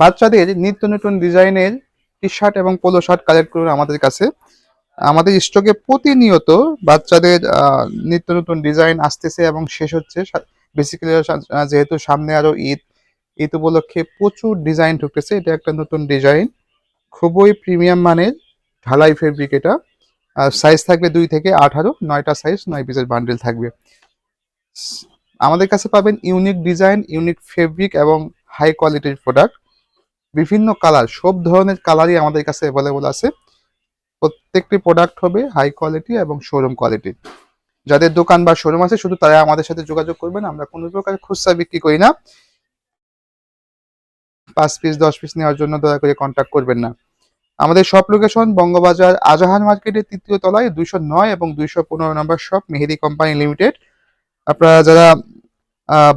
বাচ্চাদের নিত্য নতুন ডিজাইনের টি শার্ট এবং পোলো শার্ট কালেক্ট করুন আমাদের কাছে। আমাদের স্টকে প্রতিনিয়ত বাচ্চাদের নিত্য নতুন ডিজাইন আসতেছে এবং শেষ হচ্ছে। বেসিক্যালি যেহেতু সামনে আরও ঈদ ঈদ উপলক্ষে প্রচুর ডিজাইন ঢুকতেছে এটা একটা নতুন ডিজাইন খুবই প্রিমিয়াম মানের ঢালাই ফেব্রিক এটা। সাইজ থাকবে দুই থেকে আঠারো, নয়টা সাইজ নয় পিসের বান্ডেল থাকবে। আমাদের কাছে পাবেন ইউনিক ডিজাইন ইউনিক ফেব্রিক এবং হাই কোয়ালিটির প্রোডাক্ট বিভিন্ন কালার, সব ধরনের কালারই আমাদের কাছে অ্যাভেলেবল আছে। প্রত্যেকটি প্রোডাক্ট হবে হাই কোয়ালিটি এবং শোরুম কোয়ালিটির যাদের দোকান বা শোরুম আছে, শুধু তারা আমাদের সাথে যোগাযোগ করবেন, আমরা কোনো প্রকার খুচরা বিক্রি করি না। পাঁচ পিস দশ পিস নেওয়ার জন্য দয়া করে কন্ট্যাক্ট করবেন না। আমাদের শপ লোকেশন বঙ্গবাজার আজাহার মার্কেটের তৃতীয় তলায় দুইশো নয় এবং দুইশো পনেরো number shop Mehedi company limited আপনারা যারা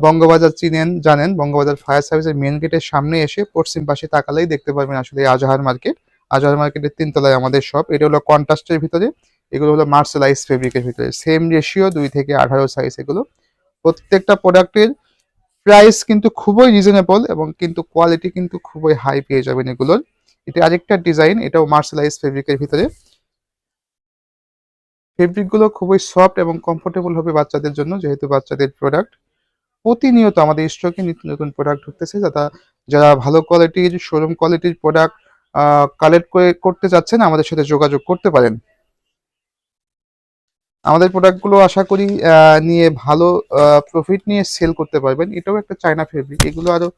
বঙ্গবাজার চিনেন, জানেন, বঙ্গবাজার ফায়ার সার্ভিসের মেন গেটের সামনে এসে পশ্চিম পাশে তাকালেই দেখতে পারবেন আসলে আজাহার মার্কেট। আজাহার মার্কেটের তিনতলায় আমাদের শপ এটা হলো কন্ট্রাস্টের ভিতরে, এগুলো হলো মার্সেলাইজ ফেব্রিকের ভিতরে। সেম রেশিও দুই থেকে আঠারো সাইজ এগুলো। প্রত্যেকটা প্রোডাক্টের প্রাইস কিন্তু খুবই রিজনেবল এবং কিন্তু কোয়ালিটি কিন্তু খুবই হাই পেয়ে যাবেন এগুলোর। এটা আরেকটা ডিজাইন এটাও মার্সেলাইজ ফেব্রিকের ভিতরে। ফেব্রিকগুলো খুবই সফট এবং কমফোর্টেবল হবে বাচ্চাদের জন্য, যেহেতু বাচ্চাদের প্রোডাক্ট প্রতিনিয়ত আমাদের স্টকে নিত্য নতুন প্রোডাক্ট ঢুকতেছে যারা যারা ভালো কোয়ালিটির শোরুম কোয়ালিটির প্রোডাক্ট কালেক্ট করে, করতে চাচ্ছেন, আমাদের সাথে যোগাযোগ করতে পারেন। আমাদের প্রোডাক্টগুলো আশা করি নিয়ে ভালো প্রফিট নিয়ে সেল করতে পারবেন। এটাও একটা চায়না ফেব্রিক এগুলো আরও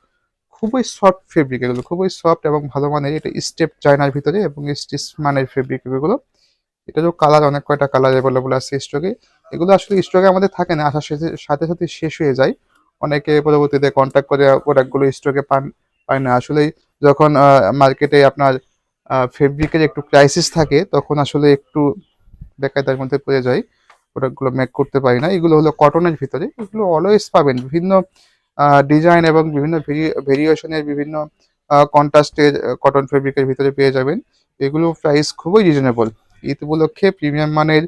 খুবই সফট ফেব্রিক এগুলো, খুবই সফট এবং ভালো মানের। এটা স্টেপ চায়নার ভিতরে এবং স্টিচ মানের ফেব্রিক এগুলো। এটারও কালার অনেক কয়টা কালার অ্যাভেলেবল আছে স্টকে এগুলো আসলে স্টকে আমাদের থাকে না, আসার সাথে সাথে শেষ হয়ে যায়। অনেকে পরবর্তীতে কন্ট্যাক্ট করে প্রোডাক্টগুলো স্টকে পান, পায় না। আসলেই যখন মার্কেটে আপনার ফেব্রিকের একটু ক্রাইসিস থাকে, তখন আসলে একটু বেকায়দার মধ্যে পড়ে যায় প্রোডাক্টগুলো মেক করতে পারি না। এগুলো হলো কটনের ভিতরে। এগুলো অলওয়েজ পাবেন। বিভিন্ন ডিজাইন এবং বিভিন্ন ভেরিয়েশনের বিভিন্ন কন্ট্রাস্টের কটন ফেব্রিকের ভিতরে পেয়ে যাবেন। এগুলো প্রাইস খুবই রিজনেবল ঈদ উপলক্ষে প্রিমিয়াম মানের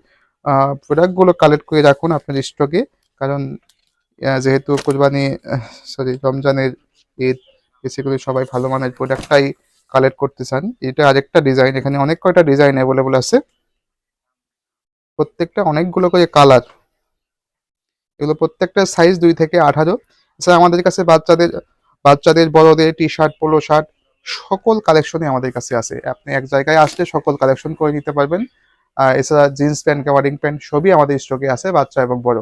প্রোডাক্টগুলো কালেক্ট করে রাখুন আপনার স্টকে কারণ যেহেতু কোরবানি সরি রমজানের ঈদ বেসিক্যালি সবাই ভালো মানের প্রোডাক্টটাই কালেক্ট করতে চান এটা আরেকটা ডিজাইন এখানে অনেক কয়টা ডিজাইন অ্যাভেলেবল আছে। প্রত্যেকটা অনেকগুলো করে কালার এগুলো প্রত্যেকটা সাইজ দুই থেকে আঠারো। এছাড়া আমাদের কাছে বাচ্চাদের বাচ্চাদের, বড়দের টি শার্ট পোলো শার্ট সকল কালেকশনই আমাদের কাছে আছে। আপনি এক জায়গায় আসলে সকল কালেকশন করে নিতে পারবেন। এছাড়া জিন্স প্যান্ট কাভারিং প্যান্ট সবই আমাদের স্টকে আছে, বাচ্চা এবং বড়।